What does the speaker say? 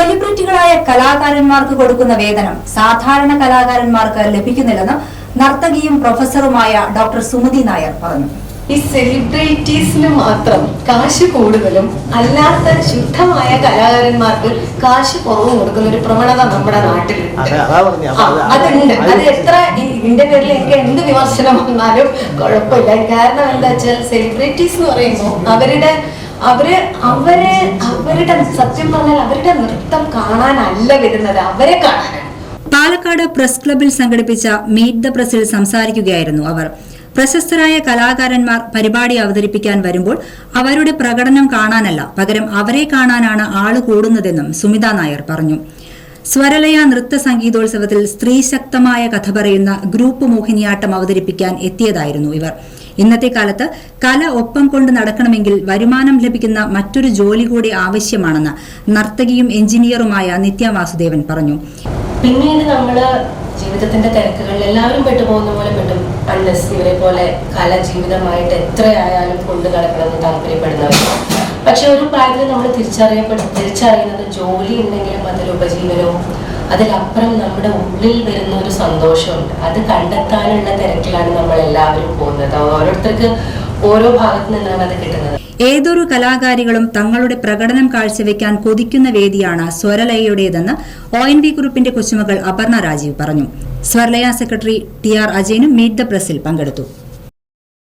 സെലിബ്രിറ്റികളായ കലാകാരന്മാർക്ക് കൊടുക്കുന്ന വേതനം സാധാരണ കലാകാരന്മാർക്ക് ലഭിക്കുന്നില്ലെന്ന് നർത്തകിയും പ്രൊഫസറുമായ ഡോക്ടർ സുമതി നായർ പറഞ്ഞു. ഈ സെലിബ്രിറ്റീസിന് മാത്രം കാശ് കൂടുതലും അല്ലാത്ത ശുദ്ധമായ കലാകാരന്മാർക്ക് കാശ് കുറവും കൊടുക്കുന്ന ഒരു പ്രവണത നമ്മുടെ നാട്ടിലുണ്ട്. അതുണ്ട്. അത് എത്ര ഈ- ഇതിന്റെ പേരിൽ എനിക്ക് എന്ത് വിമർശനം വന്നാലും കുഴപ്പമില്ല. കാരണം എന്താ വെച്ചാൽ സെലിബ്രിറ്റീസ് എന്ന് പറയുമ്പോൾ അവരുടെ അവർ അവരെ അവരുടെ സത്യം പറഞ്ഞാൽ അവരുടെ നൃത്തം കാണാനല്ല വരുന്നത് അവരെ കാണാനാണ്. പാലക്കാട് പ്രസ് ക്ലബിൽ സംഘടിപ്പിച്ച മീറ്റ് ദ പ്രസിൽ സംസാരിക്കുകയായിരുന്നു അവർ. പ്രശസ്തരായ കലാകാരന്മാർ പരിപാടി അവതരിപ്പിക്കാൻ വരുമ്പോൾ അവരുടെ പ്രകടനം കാണാനല്ല പകരം അവരെ കാണാനാണ് ആൾ കൂടുന്നതെന്നും സുമിത നായർ പറഞ്ഞു. സ്വരലയ നൃത്ത സംഗീതോത്സവത്തിൽ സ്ത്രീശക്തമായ കഥ പറയുന്ന ഗ്രൂപ്പ് മോഹിനിയാട്ടം അവതരിപ്പിക്കാൻ എത്തിയതായിരുന്നു ഇവർ. ഇന്നത്തെ കാലത്ത് കല ഒപ്പം കൊണ്ട് നടക്കണമെങ്കിൽ വരുമാനം ലഭിക്കുന്ന മറ്റൊരു ജോലി കൂടി ആവശ്യമാണെന്ന് നർത്തകിയും എഞ്ചിനീയറുമായ നിത്യ വാസുദേവൻ പറഞ്ഞു. പിന്നീട് നമ്മൾ ജീവിതത്തിന്റെ തിരക്കുകളിൽ എല്ലാവരും പെട്ടുപോകുന്ന പോലെ പെട്ടു. അൺലെസ് ഇവരെ പോലെ കല ജീവിതമായിട്ട് എത്രയായാലും കൊണ്ട് നടക്കണമെന്ന് താല്പര്യപ്പെടുന്നവർ. പക്ഷെ ഒരു പ്രായത്തിൽ നമ്മൾ തിരിച്ചറിയപ്പെട്ട തിരിച്ചറിയുന്നത് ജോലി ഉണ്ടെങ്കിലും അതിൽ ഉപജീവനവും അതിലപ്പുറം നമ്മുടെ ഉള്ളിൽ വരുന്ന ഒരു സന്തോഷമുണ്ട്. അത് കണ്ടെത്താനുള്ള തിരക്കിലാണ് നമ്മൾ എല്ലാവരും പോകുന്നത്. ഓരോരുത്തർക്ക് ഓരോ ഭാഗത്തു നിന്നാണ് അത് കിട്ടുന്നത്. ഏതൊരു കലാകാരികളും തങ്ങളുടെ പ്രകടനം കാഴ്ചവെക്കാൻ കൊതിക്കുന്ന വേദിയാണ് സ്വരലയയുടേതെന്ന് ഒ എൻ വി ഗ്രൂപ്പിന്റെ കൊച്ചുമകൾ അപർണ രാജീവ് പറഞ്ഞു. സ്വരലയ സെക്രട്ടറി ടി ആർ അജയനും മീറ്റ് ദ പ്രസിൽ പങ്കെടുത്തു.